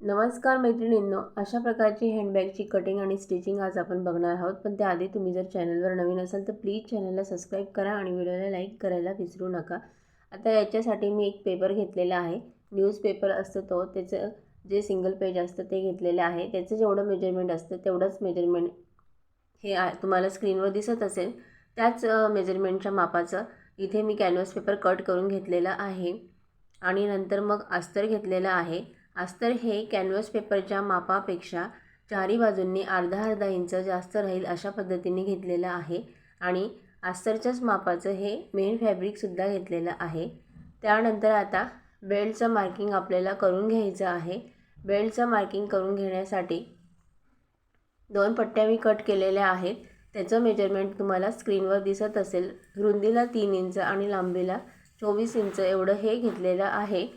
नमस्कार मैत्रिणींनो अशा प्रकारची हँडबॅगची कटिंग आणि स्टिचिंग आज आपण बघणार आहोत. पण त्याआधी तुम्ही जर चॅनलवर नवीन असाल तर प्लीज चॅनलला सबस्क्राईब करा आणि व्हिडिओला लाईक करायला विसरू नका. आता याच्यासाठी मी एक पेपर घेतलेला आहे. न्यूजपेपर असतो तो. त्याचं जे सिंगल पेज असतं ते घेतलेलं आहे. त्याचं जेवढं मेजरमेंट असतं तेवढंच मेजरमेंट हे तुम्हाला स्क्रीनवर दिसत असेल. त्याच मेजरमेंटच्या मापाचं इथे मी कॅनव्हास पेपर कट करून घेतलेला आहे. आणि नंतर मग अस्तर घेतलेलं आहे. अस्तर हे कॅनव्हस पेपरच्या मापापेक्षा चारी बाजूंनी अर्धा अर्धा इंच जास्त राहील अशा पद्धतीने घेतलेलं आहे. आणि अस्तरच्याच मापाचं हे मेन फॅब्रिकसुद्धा घेतलेलं आहे. त्यानंतर आता बेल्टचं मार्किंग आपल्याला करून घ्यायचं आहे. बेल्टचं मार्किंग करून घेण्यासाठी दोन पट्ट्या मी कट केलेल्या आहेत. त्याचं मेजरमेंट तुम्हाला स्क्रीनवर दिसत असेल. रुंदीला तीन इंच आणि लांबीला चोवीस इंच एवढं हे घेतलेलं आहे.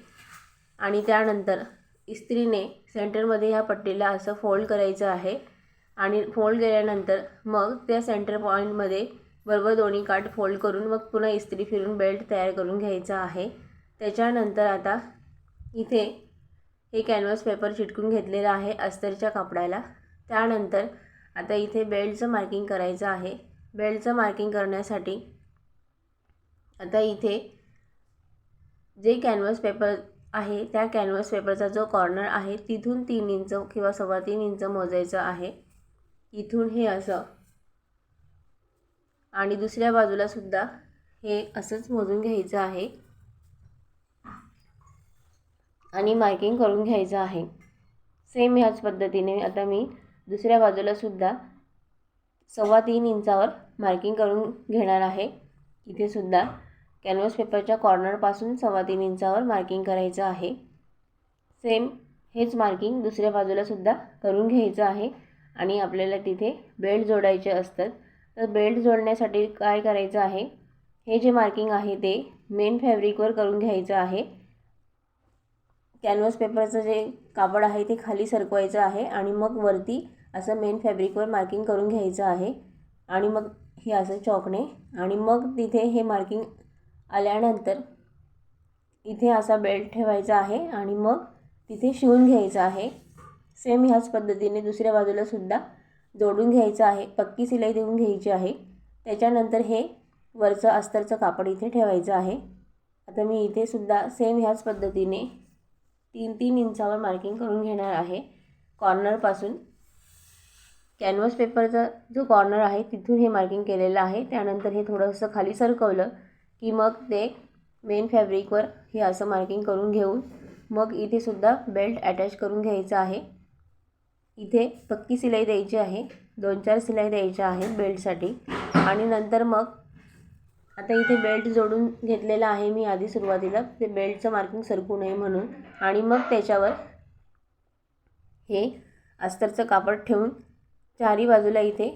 आणि त्यानंतर इस्त्रीने सेंटरमध्ये ह्या पट्टीला असं फोल्ड करायचं आहे आणि फोल्ड केल्यानंतर मग त्या सेंटर पॉईंटमध्ये बरोबर दोन्ही काठ फोल्ड करून मग पुन्हा इस्त्री फिरून बेल्ट तयार करून घ्यायचा आहे. त्याच्यानंतर आता इथे हे कॅनव्हास पेपर चिटकून घेतलेलं आहे अस्तरच्या कापडाला. त्यानंतर आता इथे बेल्टचं मार्किंग करायचं आहे. बेल्टचं मार्किंग करण्यासाठी आता इथे जे कॅनव्हास पेपर आहे. त्या कॅनव्हास पेपरचा जो कॉर्नर आहे तिथून तीन इंच किंवा सव्वा तीन इंच मोजायचं आहे. इथून हे असं. आणि दुसऱ्या बाजूला सुद्धा हे असंच मोजून घ्यायचं आहे. आणि मार्किंग करून घ्यायचं आहे. सेम ह्याच पद्धतीने आता मी दुसऱ्या बाजूला सुद्धा सव्वा तीन इंचावर मार्किंग करून घेणार आहे. इथे सुद्धा कॅनव्हास पेपरच्या कॉर्नरपासून सव्वा तीन इंचावर मार्किंग करायचं आहे. सेम हेच मार्किंग दुसऱ्या बाजूला सुद्धा करून घ्यायचं आहे. आणि आपल्याला तिथे बेल्ट जोडायचे असतात. तर बेल्ट जोडण्यासाठी काय करायचं आहे? हे जे मार्किंग आहे ते मेन फॅब्रिकवर करून घ्यायचं आहे. कॅनव्हास पेपरचं जे कापड आहे ते खाली सरकवायचं आहे आणि मग वरती असं मेन फॅब्रिकवर मार्किंग करून घ्यायचं आहे. आणि मग हे असं चॉकने आणि मग तिथे हे मार्किंग आल्यानंतर इथे असा बेल्ट ठेवायचा आहे आणि मग तिथे शिवून घ्यायचं आहे. सेम ह्याच पद्धतीने दुसऱ्या बाजूला सुद्धा जोडून घ्यायचं आहे. पक्की सिलाई देऊन घ्यायची आहे. त्याच्यानंतर हे वरचं अस्तरचं कापड इथे ठेवायचं आहे. आता मी इथे सुद्धा सेम ह्याच पद्धतीने तीन तीन इंचावर मार्किंग करून घेणार आहे. कॉर्नरपासून कॅनव्हास पेपरचा जो कॉर्नर आहे तिथून हे मार्किंग केलेलं आहे. त्यानंतर हे थोडंसं खाली सरकवलं. की मग ते मेन फॅब्रिकवर हे असं मार्किंग करून घेऊन मग इथे सुद्धा बेल्ट अटॅच करून घ्यायचं आहे. इथे पक्की सिलाई द्यायची आहे. दोन चार सिलाई द्यायच्या आहेत बेल्टसाठी आणि नंतर मग आता इथे बेल्ट जोडून घेतलेला आहे मी आधी सुरुवातीला. ते बेल्टचं मार्किंग सरकू नये म्हणून. आणि मग त्याच्यावर हे अस्तरचं कापड ठेवून चारी बाजूला इथे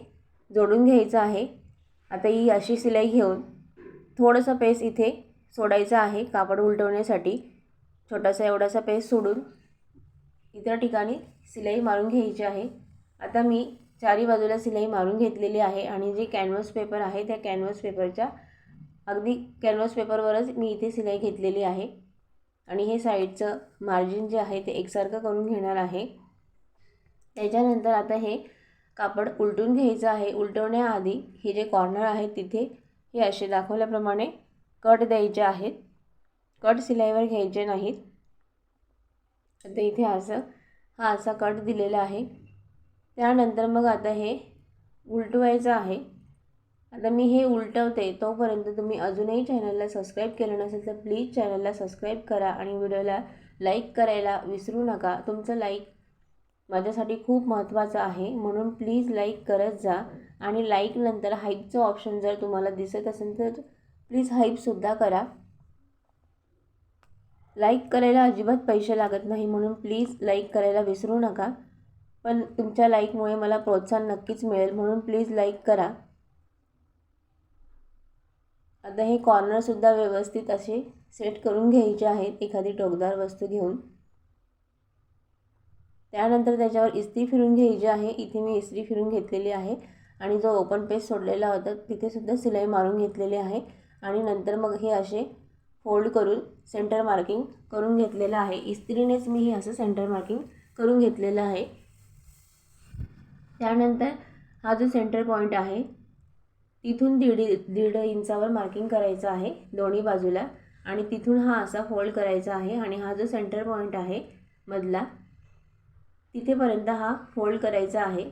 जोडून घ्यायचं आहे. आता ही अशी सिलाई घेऊन थोडंसं पेस इथे सोडायचं आहे कापड उलटवण्यासाठी. छोटासा एवढासा पेस सोडून इतर ठिकाणी सिलाई मारून घ्यायची आहे. आता मी चारी बाजूला सिलाई मारून घेतलेली आहे आणि जे कॅनव्हास पेपर आहे त्या कॅनव्हास पेपरच्या अगदी कॅनव्हास पेपरवरच मी इथे सिलाई घेतलेली आहे. आणि हे साईडचं मार्जिन जे आहे ते एकसारखं करून घेणार आहे. त्याच्यानंतर आता हे कापड उलटून घ्यायचं आहे. उलटवण्याआधी हे जे कॉर्नर आहे तिथे हे असे दाखवल्याप्रमाणे कट द्यायचे आहेत. कट सिलाईवर घ्यायचे नाहीत. आता इथे असं हा असा कट दिलेला आहे. त्यानंतर मग आता हे उलटवायचं आहे. आता मी हे उलटवते तोपर्यंत तुम्ही अजूनही चॅनलला सबस्क्राईब केलं नसेल तर प्लीज चॅनलला सबस्क्राईब करा आणि व्हिडिओला लाईक करायला विसरू नका. तुमचं लाईक माझ्यासाठी खूप महत्त्वाचं आहे म्हणून प्लीज लाईक करत जा. आणि लाईक नंतर हाईपचं ऑप्शन जर तुम्हाला दिसत असेल तर प्लीज हाईपसुद्धा करा. लाईक करायला अजिबात पैसे लागत नाही म्हणून प्लीज लाईक करायला विसरू नका. पण तुमच्या लाईकमुळे मला प्रोत्साहन नक्कीच मिळेल म्हणून प्लीज लाईक करा. आता हे कॉर्नरसुद्धा व्यवस्थित असे सेट करून घ्यायचे आहेत एखादी टोकदार वस्तू घेऊन. त्यानंतर त्याच्यावर इस्त्री फिरून घ्यायची आहे. इथे मी इस्त्री फिरून घेतलेली आहे. आणि जो ओपन पेस सोडलेला होता तिथेसुद्धा सिलाई मारून घेतलेली आहे. आणि नंतर मग हे असे फोल्ड करून सेंटर मार्किंग करून घेतलेलं आहे. इस्त्रीनेच मी हे असं सेंटर मार्किंग करून घेतलेलं आहे. त्यानंतर हा जो सेंटर पॉईंट आहे तिथून दीड दीड इंचावर मार्किंग करायचं आहे दोन्ही बाजूला. आणि तिथून हा असा फोल्ड करायचा आहे आणि हा जो सेंटर पॉईंट आहे मधला तिथेपर्यंत हा फोल्ड करायचा आहे.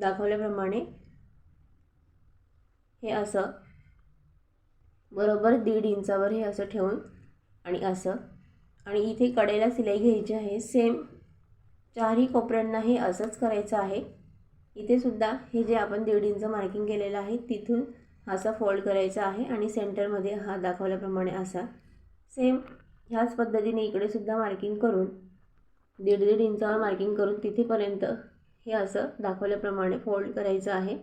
दाखवल्याप्रमाणे हे असं बरोबर दीड इंचावर हे असं ठेवून आणि असं. आणि इथे कडेला सिलाई घ्यायची आहे. सेम चारही कोपऱ्यांना हे असंच करायचं आहे. इथे सुद्धा हे जे आपण दीड इंच मार्किंग केलेलं आहे तिथून असा फोल्ड करायचा आहे आणि सेंटरमध्ये हा दाखवल्याप्रमाणे असा. सेम ह्याच पद्धतीने इकडे सुद्धा मार्किंग करून दीड दीड इंचावर मार्किंग करून तिथेपर्यंत हे असं दाखवल्याप्रमाणे फोल्ड करायचं आहे.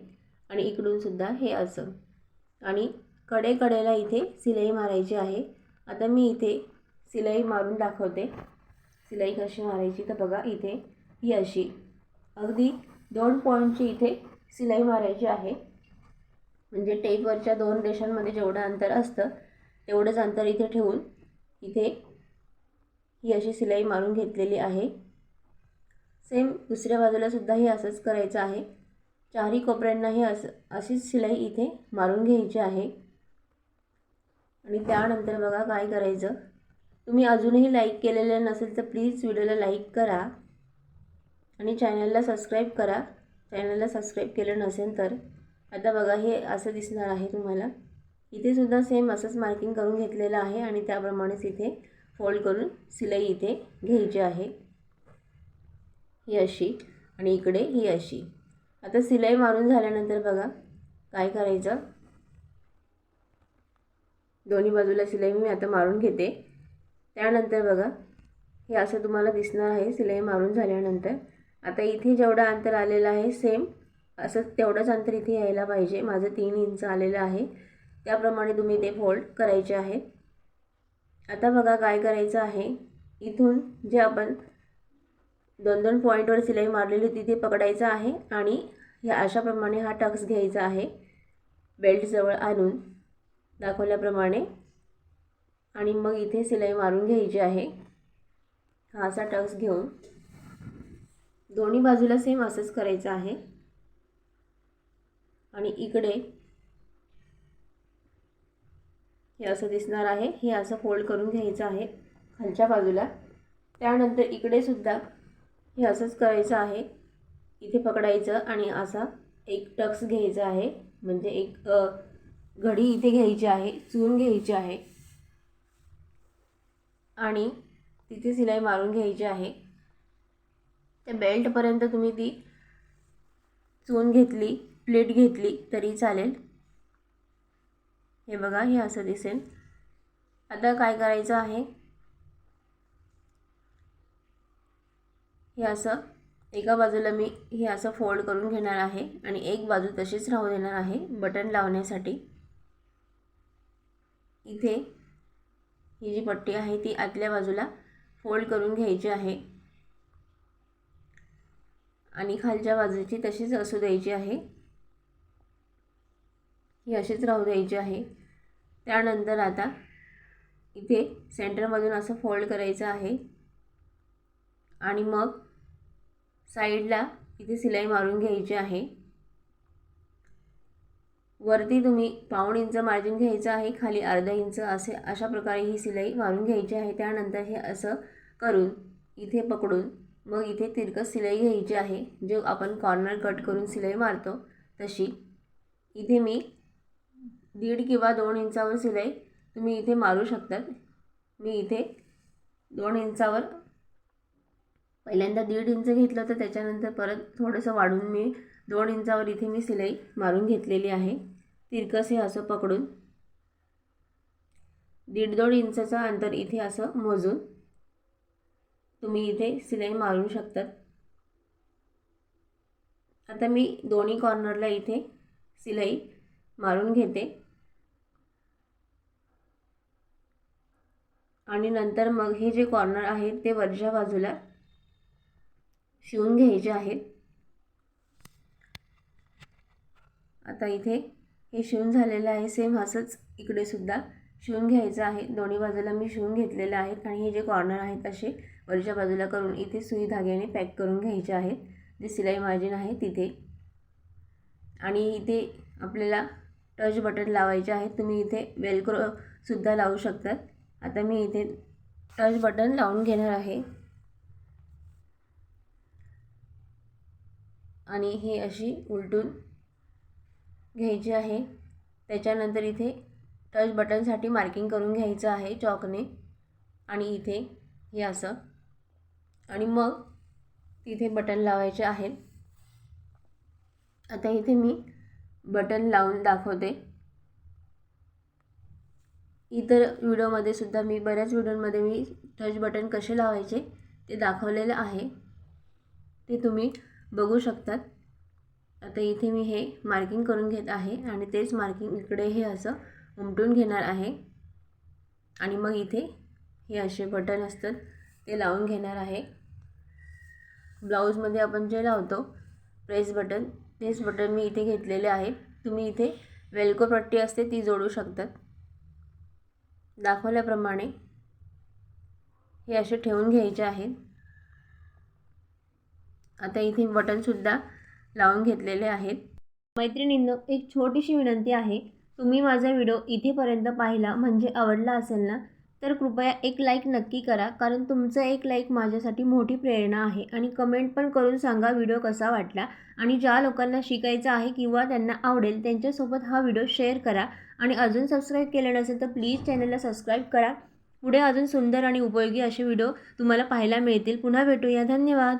आणि इकडूनसुद्धा हे असं. आणि कडे कडेला इथे सिलाई मारायची आहे. आता मी इथे सिलाई मारून दाखवते. सिलाई कशी मारायची तर बघा इथे ही अशी. अगदी दोन पॉईंटची इथे सिलाई मारायची आहे. म्हणजे टेपवरच्या दोन रेषांमध्ये जेवढं अंतर असतं तेवढंच अंतर इथे ठेवून इथे ही अशी सिलाई मारून घेतलेली आहे. सेम दुसऱ्या बाजूला सुद्धाही असंच करायचं आहे. चारही कोपऱ्यांनाही असं अशीच शिलाई इथे मारून घ्यायची आहे. आणि त्यानंतर बघा काय करायचं. तुम्ही अजूनही लाईक केलेलं नसेल तर प्लीज व्हिडिओला लाईक करा. आणि चॅनलला सबस्क्राईब करा. चॅनलला सबस्क्राईब केलं नसेल तर. आता बघा हे असं दिसणार आहे तुम्हाला. इथे सुद्धा सेम असंच मार्किंग करून घेतलेलं आहे आणि त्याप्रमाणेच इथे फोल्ड करून सिलाई इथे घ्यायची आहे. ही अशी आणि इकडे ही अशी. आता सिलाई मारून झाल्यानंतर बघा काय करायचं? दोन्ही बाजूला सिलाई मी आता मारून घेते. त्यानंतर बघा हे असं तुम्हाला दिसणार आहे सिलाई मारून झाल्यानंतर. आता इथे जेवढं अंतर आलेलं आहे सेम असं तेवढंच अंतर इथे यायला पाहिजे. माझं तीन इंच आलेलं आहे. त्याप्रमाणे तुम्ही ते फोल्ड करायचे आहे आता बघा काय करायचं आहे. इथून जे आपण दोन दोन पॉईंटवर सिलाई मारलेली तिथे पकडायचं आहे आणि ह्या अशाप्रमाणे हा टक्स घ्यायचा आहे. बेल्टजवळ आणून दाखवल्याप्रमाणे. आणि मग इथे सिलाई मारून घ्यायची आहे. हा असा टक्स घेऊन दोन्ही बाजूला सेम असंच करायचं आहे. आणि इकडे हे असं दिसणार आहे. हे असं फोल्ड करून घ्यायचं आहे खालच्या बाजूला. त्यानंतर इकडे सुद्धा हे असंच करायचं आहे. इथे पकडायचं आणि असा एक टक्स घ्यायचा आहे. म्हणजे एक घडी इथे घ्यायची आहे चून घ्यायची आहे. आणि तिथे सिलाई मारून घ्यायची आहे. त्या बेल्टपर्यंत तुम्ही ती चून घेतली प्लेट घेतली तरी चालेल. हे बघा हे असं दिसेल. आता काय करायचं आहे? हे असं एका बाजूला मी हे असं फोल्ड करून घेणार आहे आणि एक बाजू तशीच राहू देणार आहे बटन लावण्यासाठी. इथे ही जी पट्टी आहे ती आतल्या बाजूला फोल्ड करून घ्यायची आहे. आणि खालच्या बाजूची तशीच असू द्यायची आहे. ही अशीच राहू द्यायची आहे. त्यानंतर आता इथे सेंटरमधून असं फोल्ड करायचं आहे. आणि मग साईडला इथे सिलाई मारून घ्यायची आहे. वरती तुम्ही पाऊण इंच मार्जिन घ्यायचं आहे खाली अर्धा इंच असे अशा प्रकारे ही सिलाई मारून घ्यायची आहे. त्यानंतर हे असं करून इथे पकडून मग इथे तिरकस सिलाई घ्यायची आहे. जो आपण कॉर्नर कट करून सिलाई मारतो तशी. इथे मी दीड किंवा दोन इंचावर सिलाई तुम्ही इथे मारू शकतात. मी इथे दोन इंचावर पहिल्यांदा दीड इंच घेतलं तर त्याच्यानंतर परत थोडंसं वाढून मी दोन इंचावर इथे मी सिलाई मारून घेतलेली आहे. तिरकस हे असं पकडून दीड दोन इंचाचं अंतर इथे असं मोजून तुम्ही इथे सिलाई मारू शकतात. आता मी दोन्ही कॉर्नरला इथे सिलाई मारून घेते. आणि नंतर मग हे जे कॉर्नर आहेत ते वरच्या बाजूला शिवून घ्यायचे आहेत. आता इथे हे शिवून झालेलं आहे. सेम असंच इकडे सुद्धा शिवून घ्यायचं आहे. दोन्ही बाजूला मी शिवून घेतलेलं आहेत आणि हे जे कॉर्नर आहेत असे वरच्या बाजूला करून इथे सुई धाग्याने पॅक करून घ्यायचे आहेत. जे सिलाई मार्जिन आहे तिथे. आणि इथे आपल्याला टच बटन लावायचे आहेत. तुम्ही इथे वेलक्रोसुद्धा लावू शकतात. आता मी इथे टच बटन लावून घेणार आहे. आणि हे अशी उलटून घ्यायची आहे. त्याच्यानंतर इथे टच बटनसाठी मार्किंग करून घ्यायचं आहे चॉकने आणि इथे हे असं. आणि मग तिथे बटन लावायचे आहेत आता इथे मी बटन लावून दाखवते. इतर व्हिडिओमध्ये सुद्धा मी बऱ्याच व्हिडिओमध्ये मी टच बटन कसे लावायचे ते दाखवलेलं आहे. ते तुम्ही बघू शकतात. आता इथे मी हे मार्किंग करून घेत आहे आणि तेच मार्किंग इकडे हे असं उमटून घेणार आहे. आणि मग इथे हे असे बटन असतात ते लावून घेणार आहे. ब्लाऊजमध्ये आपण जे लावतो प्रेस बटन तेच बटन मी इथे घेतलेले आहे. तुम्ही इथे वेल्को पट्टी असते ती जोडू शकतात. दाखवल्याप्रमाणे हे असे ठेवून घ्यायचे आहेत. आता इथे बटनसुद्धा लावून घेतलेले आहेत. मैत्रिणींनो एक छोटीशी विनंती आहे. तुम्ही माझा व्हिडिओ इथेपर्यंत पाहिला म्हणजे आवडला असेल ना तर कृपया एक लाईक नक्की करा कारण तुमचं एक लाईक माझ्यासाठी मोठी प्रेरणा आहे आणि कमेंट पण करून सांगा व्हिडिओ कसा वाटला आणि ज्या लोकांना शिकायचं आहे किंवा त्यांना आवडेल त्यांच्यासोबत हा व्हिडिओ शेअर करा आणि अजून सबस्क्राईब केलं नसेल तर प्लीज चॅनलला सबस्क्राईब करा. पुढे अजून सुंदर आणि उपयोगी असे व्हिडिओ तुम्हाला पाहायला मिळतील. पुन्हा भेटूया. धन्यवाद!